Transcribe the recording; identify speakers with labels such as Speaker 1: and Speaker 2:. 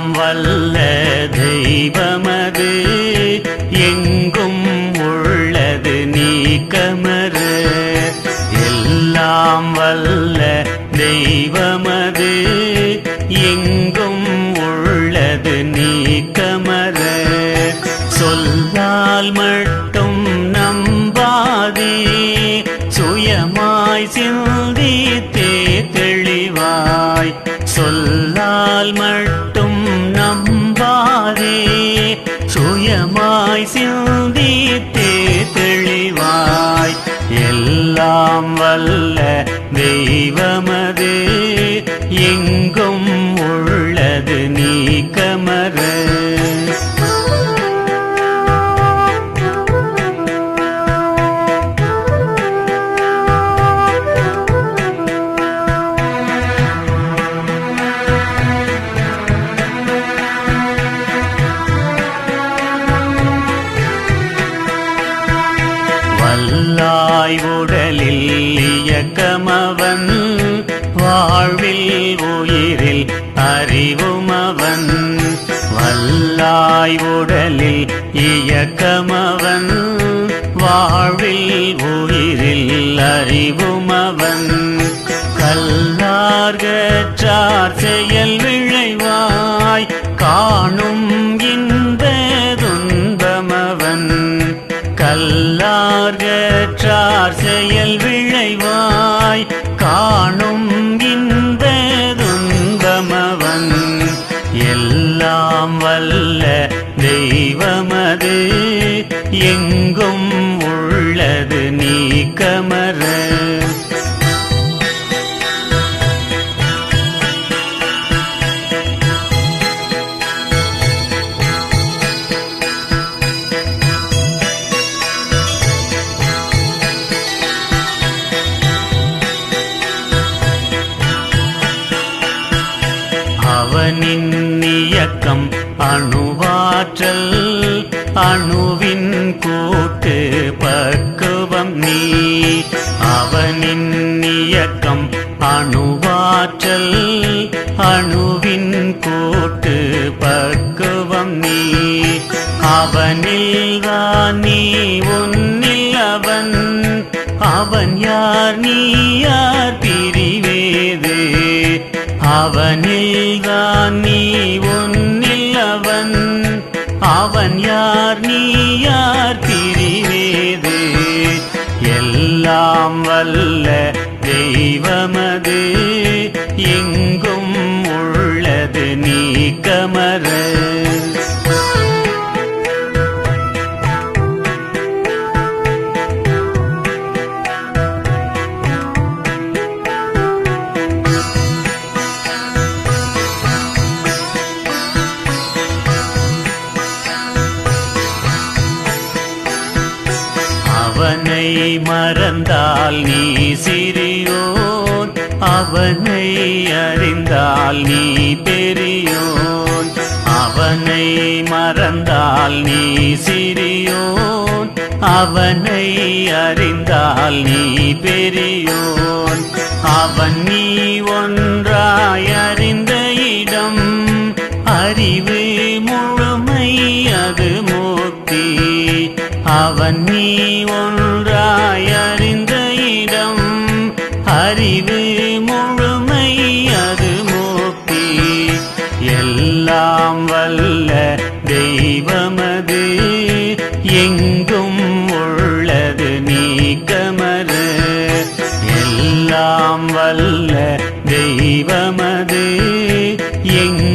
Speaker 1: எல்லாம் வல்ல தெய்வமது. எங்கும் உள்ளது நீக்கமறு. எல்லாம் வல்ல தெய்வமது. எங்கும் உள்ளது நீக்கமற. சொல்லால் மட்டும் நம்பாதே. சுயமாய் சிந்தித்தே தெளிவாய். சொல்லால் மட்டும் நம்பாதே சுயமாய் சிந்தித்தே தெளிவாய் எல்லாம் வல்ல தெய்வமது எங்கும் உடலில் இயக்கமவன். வாழ்வில் உயிரில் அறிவுமவன். வல்லாய் உடலில் இயக்கமவன். வாழ்வில் உயிரில் அறிவுமவன். கல்லார்கற்றார் செயல் விளைவாய் காணும் செயல் விழைவாய் காணும் இந்த துன்பமவன் எல்லாம் வல்ல தெய்வமது. எங்கும் அவனின் இயக்கம் அணுவாற்றல் அணுவின் கூட்டு பக்குவம் நீ. அவனின் இயக்கம் அணுவாற்றல் அணுவின் கூட்டு பக்குவம் நீ. அவனில் நீ உன்னில் அவன். அவன் யார் நீ யார் பிரிவேது. அவனில்தான் நீ ஒன்னில் அவன் அவன் யார் நீ யார் பிரிவேது? எல்லாம் வல்ல தெய்வமது. இங்கு அவனை மறந்தால் நீ சிறியோன். அவனை அறிந்தால் நீ பெரியோன். அவனை மறந்தால் நீ சிறியோன். அவனை அறிந்தால் நீ பெரியோன். அவன் நீ ஒன்றாய் அறிந்த இடம் அறிவு அவன் நீ ஒன்றாய் அறிந்த இடம். அறிவு முழுமை அது முக்தி எல்லாம் வல்ல தெய்வமது. எங்கும் உள்ளது நீக்கமற எல்லாம் வல்ல தெய்வமது. எங்கும்